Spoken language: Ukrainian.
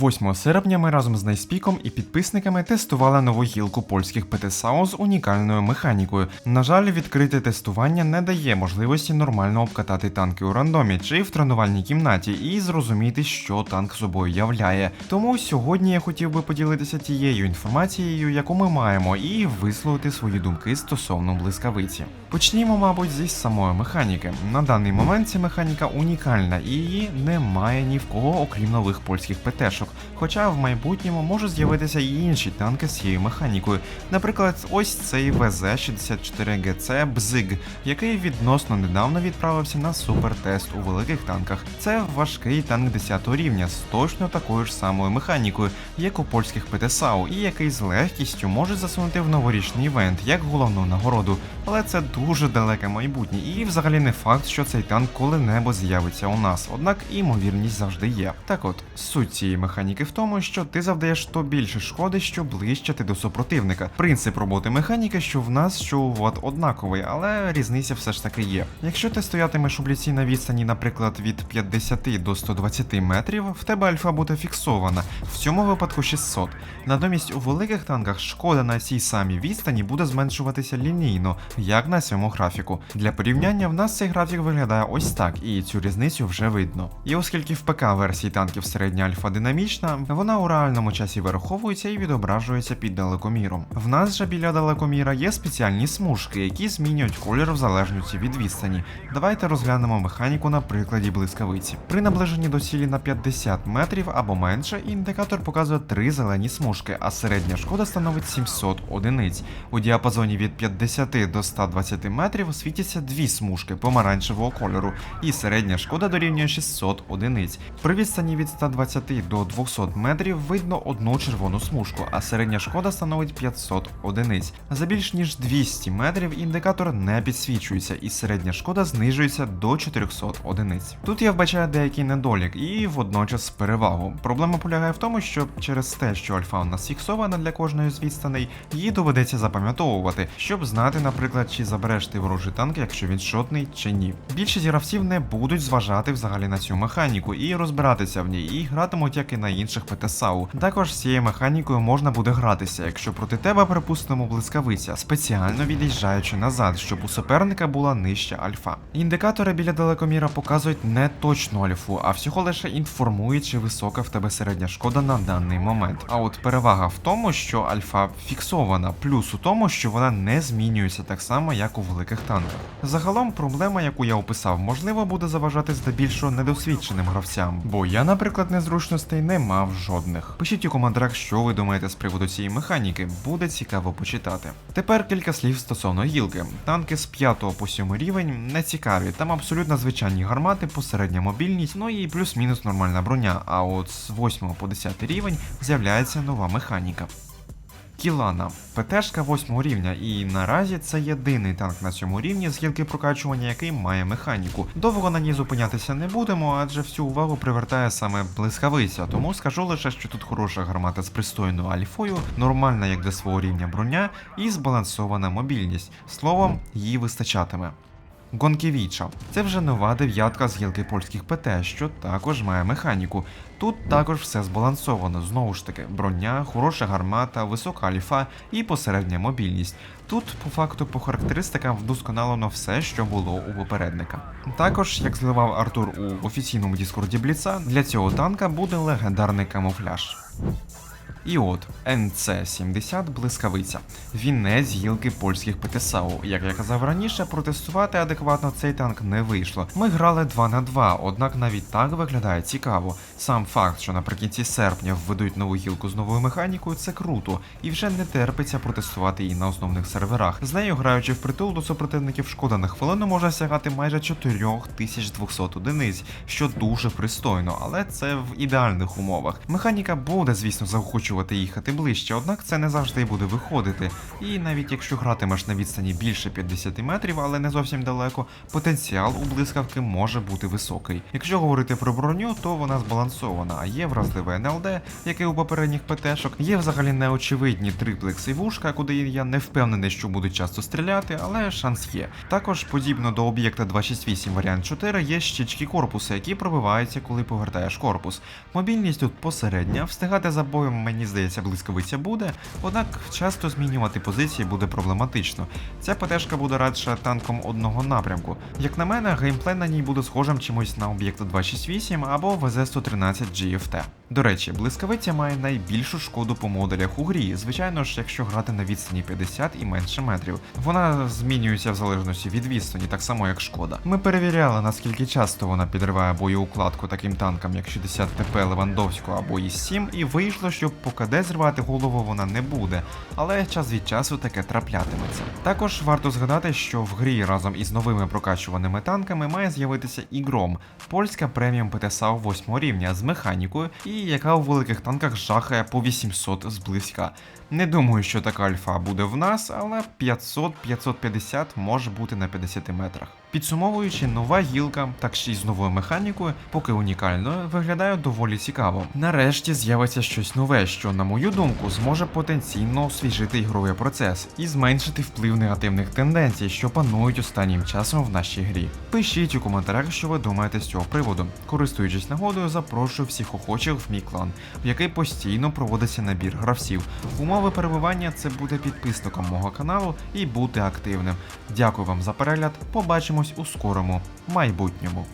8 серпня ми разом з Найспіком і підписниками тестували нову гілку польських ПТСАУ з унікальною механікою. На жаль, відкрите тестування не дає можливості нормально обкатати танки у рандомі чи в тренувальній кімнаті і зрозуміти, що танк собою являє. Тому сьогодні я хотів би поділитися тією інформацією, яку ми маємо, і висловити свої думки стосовно блискавиці. Почнімо, мабуть, зі самої механіки. На даний момент ця механіка унікальна і її немає ні в кого, окрім нових польських ПТшок. Хоча в майбутньому можуть з'явитися і інші танки з цією механікою. Наприклад, ось цей ВЗ-64ГЦ Бзиг, який відносно недавно відправився на супертест у великих танках. Це важкий танк 10 рівня з точно такою ж самою механікою, як у польських ПТСАУ, і який з легкістю може засунути в новорічний івент як головну нагороду. Але це дуже далеке майбутнє, і взагалі не факт, що цей танк коли-небудь з'явиться у нас. Однак імовірність завжди є. Так от, суть цієї механіки в тому, що ти завдаєш то більше шкоди, що ближче ти до супротивника. Принцип роботи механіки, що в нас, що у ВОД однаковий, але різниця все ж таки є. Якщо ти стоятимеш у бліці на відстані, наприклад, від 50 до 120 метрів, в тебе альфа буде фіксована, в цьому випадку 600. Натомість у великих танках шкода на цій самій відстані буде зменшуватися лінійно, як на цьому графіку. Для порівняння в нас цей графік виглядає ось так, і цю різницю вже видно. І оскільки в ПК версії танків середня альфа динамічна, вона у реальному часі вираховується і відображується під далекоміром. В нас же біля далекоміра є спеціальні смужки, які змінюють колір в залежності від відстані. Давайте розглянемо механіку на прикладі блискавиці. При наближенні до цілі на 50 метрів або менше, індикатор показує три зелені смужки, а середня шкода становить 700 одиниць. У діапазоні від 50 до 120 метрів світяться дві смужки помаранчевого кольору, і середня шкода дорівнює 600 одиниць. При відстані від 120 до 200 метрів видно одну червону смужку, а середня шкода становить 500 одиниць. За більш ніж 200 метрів індикатор не підсвічується, і середня шкода знижується до 400 одиниць. Тут я вбачаю деякий недолік і водночас перевагу. Проблема полягає в тому, що через те, що альфа у нас фіксована для кожної з відстаней, її доведеться запам'ятовувати, щоб знати, наприклад, чи забереш ти ворожий танк, якщо він шотний чи ні. Більшість гравців не будуть зважати взагалі на цю механіку і розбиратися в ній, і гратимуть як і на інших ПТСАУ. Також з цією механікою можна буде гратися, якщо проти тебе, припустимо, блискавиця, спеціально від'їжджаючи назад, щоб у суперника була нижча альфа. Індикатори біля далекоміра показують не точну альфу, а всього лише інформують, чи висока в тебе середня шкода на даний момент. А от перевага в тому, що альфа фіксована, плюс у тому, що вона не змінюється так само, як у великих танках. Загалом, проблема, яку я описав, можливо, буде заважати здебільшого недосвідченим гравцям, бо я, наприклад, незручностей не мав жодних. Пишіть у коментарях, що ви думаєте з приводу цієї механіки, буде цікаво почитати. Тепер кілька слів стосовно гілки. Танки з 5 по 7 рівень не цікаві, там абсолютно звичайні гармати, посередня мобільність, ну і плюс-мінус нормальна броня. А от з 8 по 10 рівень з'являється нова механіка. Кілана, ПТшка 8 рівня, і наразі це єдиний танк на цьому рівні з гілки прокачування, який має механіку. Довго на ній зупинятися не будемо, адже всю увагу привертає саме блискавиця, тому скажу лише, що тут хороша гармата з пристойною альфою, нормальна як для свого рівня броня і збалансована мобільність. Словом, її вистачатиме. Гонківіча це вже нова дев'ятка з гілки польських ПТ, що також має механіку. Тут також все збалансовано. Знову ж таки, броня, хороша гармата, висока альфа і посередня мобільність. Тут, по факту, по характеристикам вдосконалено все, що було у попередника. Також, як зливав Артур у офіційному Діскорді Бліца, для цього танка буде легендарний камуфляж. І от НЦ-70 блискавиця. Вінець гілки польських ПТСАУ. Як я казав раніше, протестувати адекватно цей танк не вийшло. Ми грали 2 на 2, однак навіть так виглядає цікаво. Сам факт, що наприкінці серпня введуть нову гілку з новою механікою, це круто, і вже не терпиться протестувати її на основних серверах. З нею, граючи в притул до супротивників, шкода на хвилину може сягати майже 4200 одиниць, що дуже пристойно, але це в ідеальних умовах. Механіка буде, звісно, заохочувати прокачувати і їхати ближче, однак це не завжди буде виходити. І навіть якщо гратимеш на відстані більше 50 метрів, але не зовсім далеко, потенціал у блискавки може бути високий. Якщо говорити про броню, то вона збалансована, а є вразливе НЛД, яке у попередніх ПТшок, є взагалі неочевидні триплекси вушка, куди я не впевнений, що будуть часто стріляти, але шанс є. Також, подібно до об'єкта 268 варіант 4, є щічки корпуса, які пробиваються, коли повертаєш корпус. Мобільність тут посередня, встигати за боєм, мені здається, блискавиця буде, однак часто змінювати позиції буде проблематично. Ця ПТшка буде радше танком одного напрямку. Як на мене, геймплей на ній буде схожим чимось на об'єкт 268 або ВЗ-113 GFT. До речі, блискавиця має найбільшу шкоду по моделях у грі, звичайно ж, якщо грати на відстані 50 і менше метрів. Вона змінюється в залежності від відстані, так само як шкода. Ми перевіряли, наскільки часто вона підриває боєукладку таким танкам, як 60 ТП Левандовського або ІС-7, і вийшло, що по КД зривати голову вона не буде, але час від часу таке траплятиметься. Також варто згадати, що в грі разом із новими прокачуваними танками має з'явитися і Гром, польська преміум ПТСАУ 8 рівня з механікою, і яка у великих танках жахає по 800 зблизька. Не думаю, що така альфа буде в нас, але 500-550 може бути на 50 метрах. Підсумовуючи, нова гілка, так ще й з новою механікою, поки унікальною, виглядає доволі цікаво. Нарешті з'явиться щось нове, що, на мою думку, зможе потенційно освіжити ігровий процес і зменшити вплив негативних тенденцій, що панують останнім часом в нашій грі. Пишіть у коментарях, що ви думаєте з цього приводу. Користуючись нагодою, запрошую всіх охочих в мій клан, в який постійно проводиться набір гравців. Умови перебування це бути підписником мого каналу і бути активним. Дякую вам за перегляд. Побачимось у скорому майбутньому.